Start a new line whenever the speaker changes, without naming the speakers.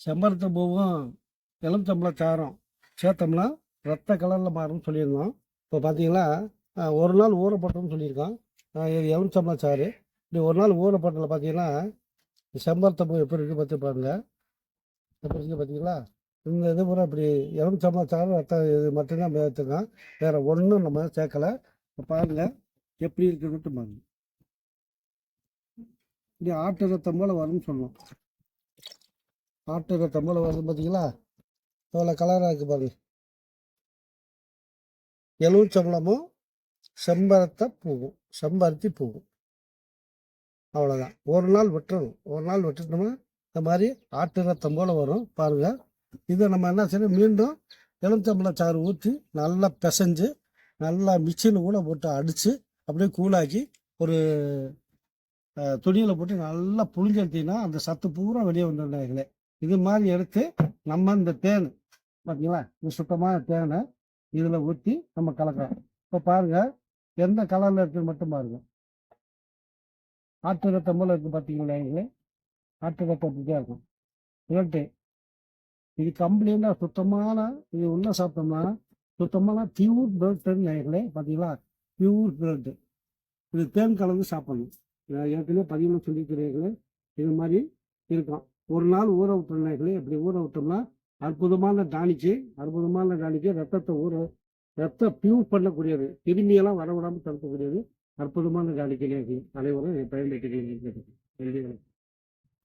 செம்பருத்த பூவும் எலுமிச்சம்பழ சாரம் சேர்த்தோம்னா ரத்த கலரில் மாறும்னு சொல்லியிருந்தோம். இப்போ பார்த்தீங்கன்னா ஒரு நாள் ஊறப்பட்டோம்னு சொல்லியிருக்கோம் அஹ், இது எலுமிச்சம்பழ சாறு. இப்படி ஒரு நாள் ஊறப்பட்டதில் பார்த்தீங்கன்னா செம்பருத்த பூ எப்படி இருக்குது பார்த்து பாருங்க. எப்படி இருக்குது பார்த்தீங்களா இந்த இது பூரா இப்படி எலுமிச்சம்பழ சாறு ரத்த இது மட்டும்தான் எடுத்துக்கலாம் வேறு ஒன்றும் நம்ம சேர்க்கலை. பாருங்கள் பாருங்க எப்படி இருக்குன்னு பாருங்க. இப்படி ஆட்டு ரத்தம் போல் வரும்னு சொல்லுவோம் ஆட்டு ரத்தம் போல் வருது பார்த்தீங்களா எவ்வளோ கலராக இருக்குது பாருங்க எலுமிச்சம்பழமும் செம்பரத்தை பூவும். செம்பருத்தி பூவும் அவ்வளோதான் ஒரு நாள் வெட்டணும். ஒரு நாள் விட்டுட்டோம்னா இந்த மாதிரி ஆட்டு ரத்தம் போல் வரும் பாருங்க. இதை நம்ம என்ன செய்யணும்? மீண்டும் எலுமிச்சம்பளம் சாறு ஊற்றி நல்லா பிசைஞ்சு நல்லா மிக்சியில் கூட போட்டு அடித்து அப்படியே கூலாக்கி ஒரு துணியில் போட்டு நல்லா புழிஞ்சு எடுத்தீங்கன்னா அந்த சத்து பூரா வெளியே வந்துடுறாங்களே இது மாதிரி எடுத்து நம்ம இந்த தேன் பார்த்தீங்களா இந்த சுத்தமான தேனை இதில் ஊற்றி நம்ம கலக்கிறோம். இப்போ பாருங்க எந்த கலரில் இருக்குன்னு மட்டும் பாருங்க. ஆட்டு ரத்தம் போல் இருக்குது பார்த்தீங்களா எங்களே ஆட்டு ரத்தம் இருக்கும். இரட்டு இது கம்ப்ளீட்டாக சுத்தமான இது உள்ள சாப்பிட்டோம்னா சுத்தமான பியூர் பிரெட்டுன்னு நேர்களே பார்த்தீங்களா பியூர் பிரெட்டு இது தேன் கலந்து சாப்பிடணும். ஏற்கனவே பதிவு சொல்லிக்கிறீர்களே இது மாதிரி இருக்கும். ஒரு நாள் ஊற விட்டுறீங்களே இப்படி ஊற விட்டோம்னா அற்புதமான தானிச்சு அற்புதமான தானிச்சு ரத்தத்தை ஊற ரத்த பியூர் பண்ணக்கூடியது. கிருமியெல்லாம் வரவிடாமல் தடுக்கக்கூடியது. அற்புதமான டானிக்கு அனைவரும் பயன்படுத்தி